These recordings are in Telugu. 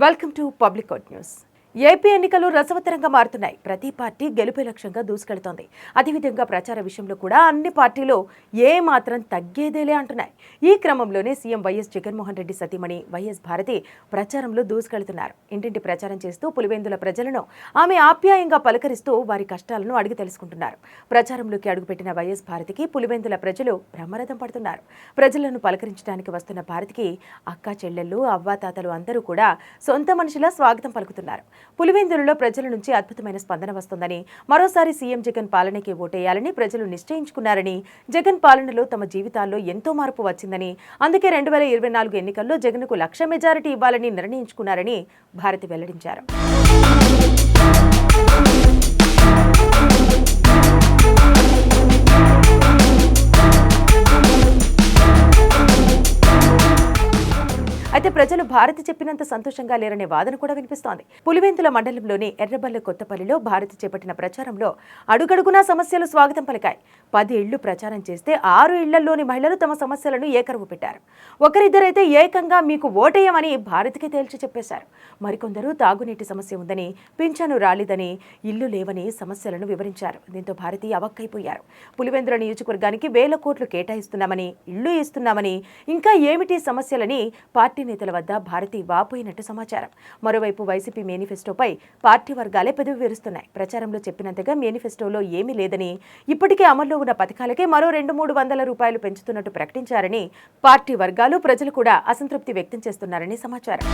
Welcome to Public Good News. AP ఎన్నికలు రసవత్తరంగా మారుతున్నాయి. ప్రతి పార్టీ గెలుపే లక్ష్యంగా దూసుకెళ్తోంది. అదేవిధంగా ప్రచార విషయంలో కూడా అన్ని పార్టీలు ఏ మాత్రం తగ్గేదేలే అంటున్నాయి. ఈ క్రమంలోనే సీఎం వైఎస్ జగన్మోహన్ రెడ్డి సతీమణి వైఎస్ భారతి ప్రచారంలో దూసుకెళ్తున్నారు. ఇంటింటి ప్రచారం చేస్తూ పులివెందుల ప్రజలను ఆమె ఆప్యాయంగా పలకరిస్తూ వారి కష్టాలను అడిగి తెలుసుకుంటున్నారు. ప్రచారంలోకి అడుగుపెట్టిన వైఎస్ భారతికి పులివెందుల ప్రజలు బ్రహ్మరథం పడుతున్నారు. ప్రజలను పలకరించడానికి వస్తున్న భారతికి అక్క చెల్లెళ్ళు అవ్వాతాతలు అందరూ కూడా సొంత మనిషిలా స్వాగతం పలుకుతున్నారు. పులివెందులలో ప్రజల నుంచి అద్భుతమైన స్పందన వస్తుందని మరోసారి సీఎం జగన్ పాలనకే ఓటేయాలని ప్రజలు నిశ్చయించుకున్నారని జగన్ పాలనలో తమ జీవితాల్లో ఎంతో మార్పు వచ్చిందని అందుకే రెండు వేల ఇరవై నాలుగు ఎన్నికల్లో జగన్కు లక్ష మెజారిటీ ఇవ్వాలని నిర్ణయించుకున్నారని భారతి వెల్లడించారు. ప్రజలు భారతి చెప్పినంత సంతోషంగా లేరనే వాదన కూడా వినిపిస్తోంది. పులివెందుల మండలంలోని ఎర్రబల్లి కొత్తపల్లిలో భారతి చేపట్టిన ప్రచారంలో అడుగడుగునా సమస్యలు స్వాగతం పలికాయి. పది ఇళ్ళు ప్రచారం చేస్తే ఆరు ఇళ్ళలోని మహిళలు తమ సమస్యలను ఏకరువు పెట్టారు. ఒకరిద్దరైతే ఏకంగా మీకు ఓటేయమని భారతికి తేల్చి చెప్పేశారు. మరికొందరు తాగునీటి సమస్య ఉందని పింఛను రాలేదని ఇల్లు లేవని సమస్యలను వివరించారు. దీంతో భారతి అవక్కైపోయారు. పులివెందుల నియోజకవర్గానికి వేల కోట్లు కేటాయిస్తున్నామని ఇల్లు ఇస్తున్నామని ఇంకా ఏమిటి సమస్యలని పార్టీ నేతలు వద్ద భారతి వాపోయినట్టు సమాచారం. మరోవైపు వైసీపీ మేనిఫెస్టోపై పార్టీ వర్గాలే పెదవి విరుస్తున్నాయి. ప్రచారంలో చెప్పినంతగా మేనిఫెస్టోలో ఏమీ లేదని ఇప్పటికే అమల్లో ఉన్న పథకాలకే మరో రెండు మూడు వందల రూపాయలు పెంచుతున్నట్టు ప్రకటించారని పార్టీ వర్గాలు ప్రజలు కూడా అసంతృప్తి వ్యక్తం చేస్తున్నారని సమాచారం.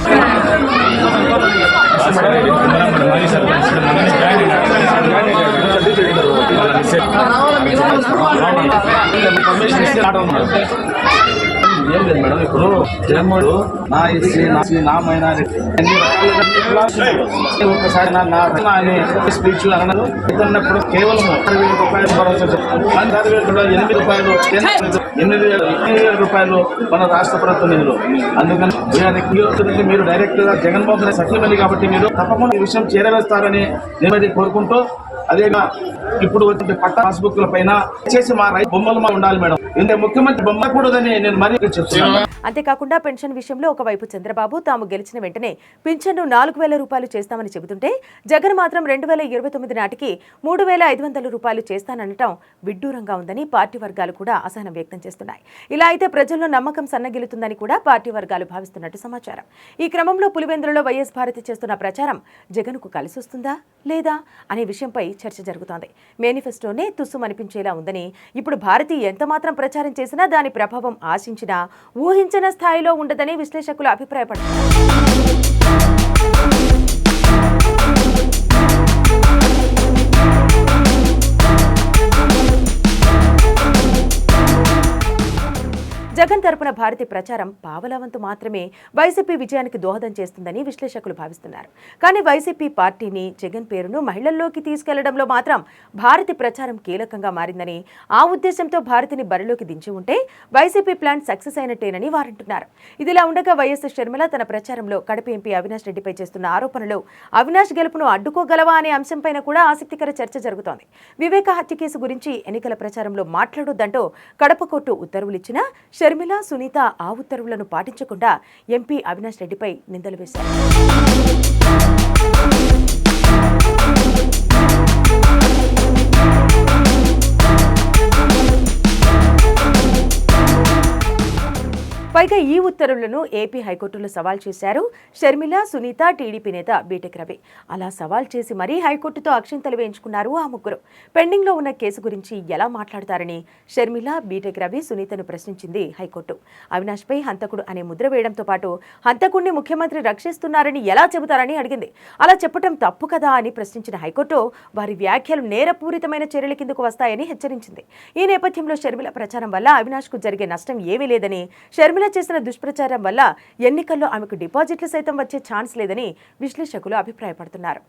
ఏం లేదు మేడం ఇప్పుడు జగన్మోహన్ నా ఎస్సీ నా ఎస్సీ, నా మైనారిటీ. అన్ని రకాలుగా ఒకసారి నా నా స్పీచ్ అన్నారు. కేవలం ఆరు వేల రూపాయలు భరోసా ఆరు వేల రూపాయలు ఎనిమిది రూపాయలు ఎనిమిది వేల ఎనిమిది వేల రూపాయలు మన రాష్ట్ర ప్రభుత్వం నిధులు. అందుకని మీరు డైరెక్ట్గా జగన్మోహన్ రెడ్డి సచివమని కాబట్టి మీరు తప్పకుండా ఈ విషయం చేరవేస్తారని నేను కోరుకుంటూ అదేగా ఇప్పుడు వచ్చిన పట్ట పాస్బుక్ల పైన చేసి మా రైతు బొమ్మలు మా ఉండాలి మేడం. ముఖ్యమంత్రి బొమ్మ కూడదని నేను మరీ చెప్తున్నాను. అంతేకాకుండా పెన్షన్ విషయంలో ఒకవైపు చంద్రబాబు తాము గెలిచిన వెంటనే పింఛన్ను నాలుగు వేల రూపాయలు చేస్తామని చెబుతుంటే జగన్ మాత్రం రెండు వేల ఇరవై తొమ్మిది నాటికి మూడు వేల ఐదు వందల రూపాయలు చేస్తాననటం విడ్డూరంగా ఉందని పార్టీ వర్గాలు కూడా అసహనం వ్యక్తం చేస్తున్నాయి. ఇలా అయితే ప్రజల్లో నమ్మకం సన్నగిలుతుందని కూడా పార్టీ వర్గాలు భావిస్తున్నట్టు సమాచారం. ఈ క్రమంలో పులివెందులలో వైఎస్ భారతి చేస్తున్న ప్రచారం జగన్కు కలిసి వస్తుందా లేదా అనే విషయంపై చర్చ జరుగుతోంది. మేనిఫెస్టోనే తుస్సుమనిపించేలా ఉందని ఇప్పుడు భారతి ఎంత మాత్రం ప్రచారం చేసినా దాని ప్రభావం ఆశించినా ఊహించిన స్థాయిలో ఉండదని విశ్లేషకులు అభిప్రాయపడ్డారు. జగన్ తరపున భారతి ప్రచారం పావలవంతు మాత్రమే. వైసీపీ విజయానికి దోహదం చేస్తుందని విశ్లేషకులు భావిస్తున్నారు. కానీ వైసీపీ పార్టీని జగన్ పేరును మహిళల్లోకి తీసుకెళ్ళడంలో మాత్రం భారతి ప్రచారం కీలకంగా మారిందని ఆ ఉద్దేశంతో భారతిని బరిలోకి దించి ఉంటే వైసీపీ ప్లాన్ సక్సెస్ అయినట్టేనని వారంటున్నారు. ఇదిలా ఉండగా వైఎస్ షర్మిల తన ప్రచారంలో కడప ఎంపీ అవినాష్ రెడ్డిపై చేస్తున్న ఆరోపణలు అవినాష్ గెలుపును అడ్డుకోగలవా అనే అంశంపైన కూడా ఆసక్తికర చర్చ జరుగుతోంది. వివేక హత్య కేసు గురించి ఎన్నికల ప్రచారంలో మాట్లాడొద్దంటూ కడప కోర్టు ఉత్తర్వులిచ్చినా షర్మిల సునీత ఆ ఉత్తర్వులను పాటించకుండా ఎంపీ అవినాష్ రెడ్డిపై నిందలు వేశారు. పైగా ఈ ఉత్తర్వులను ఏపీ హైకోర్టులో సవాల్ చేశారు షర్మిల సునీత టీడీపీ నేత బీటెక్ రవి. అలా సవాల్ చేసి మరీ హైకోర్టుతో అక్షింతలు వేయించుకున్నారు ఆ ముగ్గురు. పెండింగ్లో ఉన్న కేసు గురించి ఎలా మాట్లాడతారని షర్మిల బీటెక్ రవి సునీతను ప్రశ్నించింది హైకోర్టు. అవినాష్పై హంతకుడు అనే ముద్ర వేయడంతో పాటు హంతకుడిని ముఖ్యమంత్రి రక్షిస్తున్నారని ఎలా చెబుతారని అడిగింది. అలా చెప్పటం తప్పు కదా అని ప్రశ్నించిన హైకోర్టు వారి వ్యాఖ్యలు నేరపూరితమైన చర్యల కిందకు వస్తాయని హెచ్చరించింది. ఈ నేపథ్యంలో షర్మిల ప్రచారం వల్ల అవినాష్కు జరిగే నష్టం ఏమీ లేదని షర్మిల చేసిన దుష్ప్రచారం వల్ల ఎన్నికల్లో ఆమెకు డిపాజిట్లు సైతం వచ్చే ఛాన్స్ లేదని విశ్లేషకులు అభిప్రాయపడుతున్నారు.